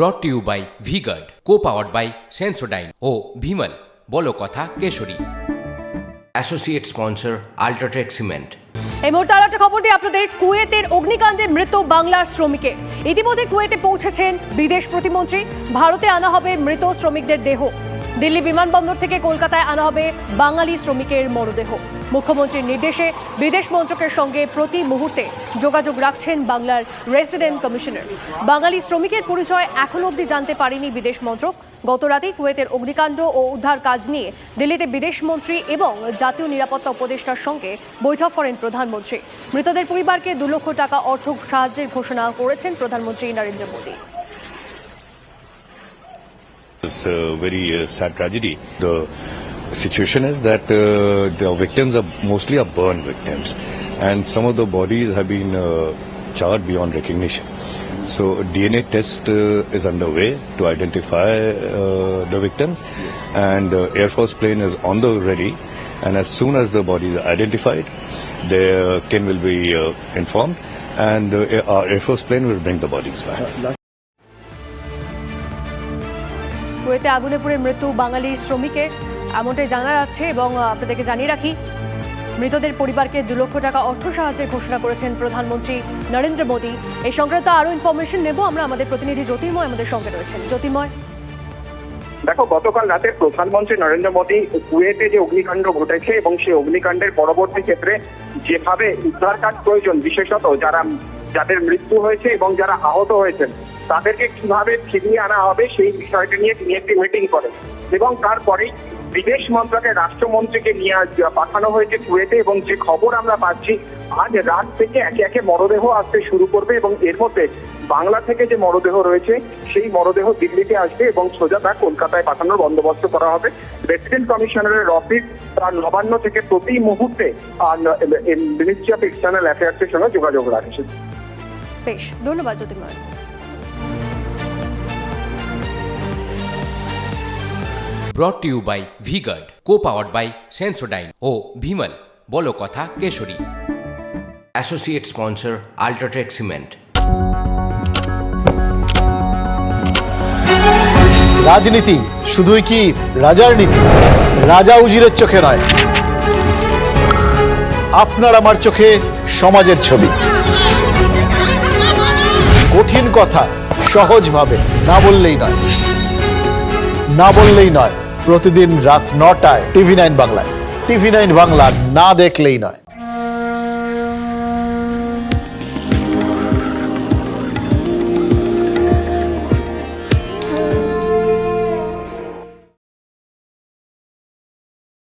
Brought to you by VGuard co powered by Sensodyne ও ভিমল বলো কথা Keshari. Associate sponsor UltraTech cement এই মুহূর্তে আর একটা খবর দিই আপনাদের কুয়েতের অগ্নিকাণ্ডে মৃত বাংলার শ্রমিকের ইতিমধ্যে কুয়েতে পৌঁছেছেন বিদেশ প্রতিমন্ত্রী। ভারতে আনা হবে মৃত শ্রমিকদের দেহ। দিল্লি বিমানবন্দর থেকে কলকাতায় আনা হবে বাঙালি শ্রমিকের মরদেহ। মুখ্যমন্ত্রীর নির্দেশে বিদেশ মন্ত্রকের সঙ্গে প্রতি মুহূর্তে যোগাযোগ রাখছেন বাংলার রেসিডেন্ট কমিশনার। বাঙালি শ্রমিকের পরিচয় এখনও অবধি জানতে পারেনি বিদেশ মন্ত্রক। গত রাতেই কুয়েতের অগ্নিকাণ্ড ও উদ্ধার কাজ নিয়ে দিল্লিতে বিদেশমন্ত্রী এবং জাতীয় নিরাপত্তা উপদেষ্টার সঙ্গে বৈঠক করেন প্রধানমন্ত্রী। মৃতদের পরিবারকে দু লক্ষ টাকা অর্থ সাহায্যের ঘোষণা করেছেন প্রধানমন্ত্রী Narendra Modi. It's a very uh, sad tragedy. The situation is that uh, the victims are mostly are burn victims, and some of the bodies have been uh, charred beyond recognition. So a DNA test uh, is underway to identify uh, the victims, and the Air Force plane is on the ready. And as soon as the bodies are identified, their kin will be uh, informed, and uh, our Air Force plane will bring the bodies back. কুয়েতে আগুনে পুড়ে মৃত্যু বাঙালি শ্রমিকের এমনটাই জানা যাচ্ছে এবং আপনাদেরকে জানিয়ে রাখি, মৃতদের পরিবারকে দু লক্ষ টাকা অর্থ সাহায্যের ঘোষণা করেছেন প্রধানমন্ত্রী নরেন্দ্র মোদী। এই সংক্রান্ত আরও ইনফরমেশন নেব, আমরা আমাদের প্রতিনিধি জ্যোতির্ময় আমাদের সঙ্গে রয়েছেন। জ্যোতির্ময়। দেখো, গতকাল রাতে প্রধানমন্ত্রী নরেন্দ্র মোদী কুয়েতে যে অগ্নিকাণ্ড ঘটেছে এবং সেই অগ্নিকাণ্ডের পরবর্তী ক্ষেত্রে যেভাবে উদ্ধার কাজ প্রয়োজন, বিশেষত যারা, যাদের মৃত্যু হয়েছে এবং যারা আহত হয়েছেন, তাদেরকে কীভাবে ফিরিয়ে আনা হবে সেই বিষয়টা নিয়ে তিনি একটি মিটিং করেন। এবং তারপরেই বিদেশ মন্ত্রকের রাষ্ট্রমন্ত্রীকে নিয়ে পাঠানো হয়েছে কুয়েতে এবং যে খবর আমরা পাচ্ছি, আজ রাত থেকে একে একে মরদেহ আসতে শুরু করবে এবং এর মধ্যে বাংলা থেকে যে মরদেহ রয়েছে, সেই মরদেহ দিল্লিতে আসবে এবং সোজা তা কলকাতায় পাঠানোর বন্দোবস্ত করা হবে। রেসিডেন্ট কমিশনারের অফিস তার নবান্ন থেকে প্রতি মুহূর্তে মিনিস্ট্রি অফ এক্সটার্নাল অ্যাফেয়ার্সের সঙ্গে যোগাযোগ রাখছে। বেশ, ধন্যবাদ Jyotirmoy. Brought to you by VGuard co powered by Sensodyne ও ভিমল বলো কথা Keshari. Associate sponsor UltraTech cement রাজনীতি শুধুই কি রাজার নীতি? রাজা উজিরের চোখে নয়। আপনার আমার চোখে সমাজের ছবি। কঠিন কথা সহজভাবে না বললেই নয়। না বললেই নয়। প্রতিদিন রাত নটায় টিভি নাইন বাংলায়। টিভি নাইন বাংলা না দেখলেই নয়।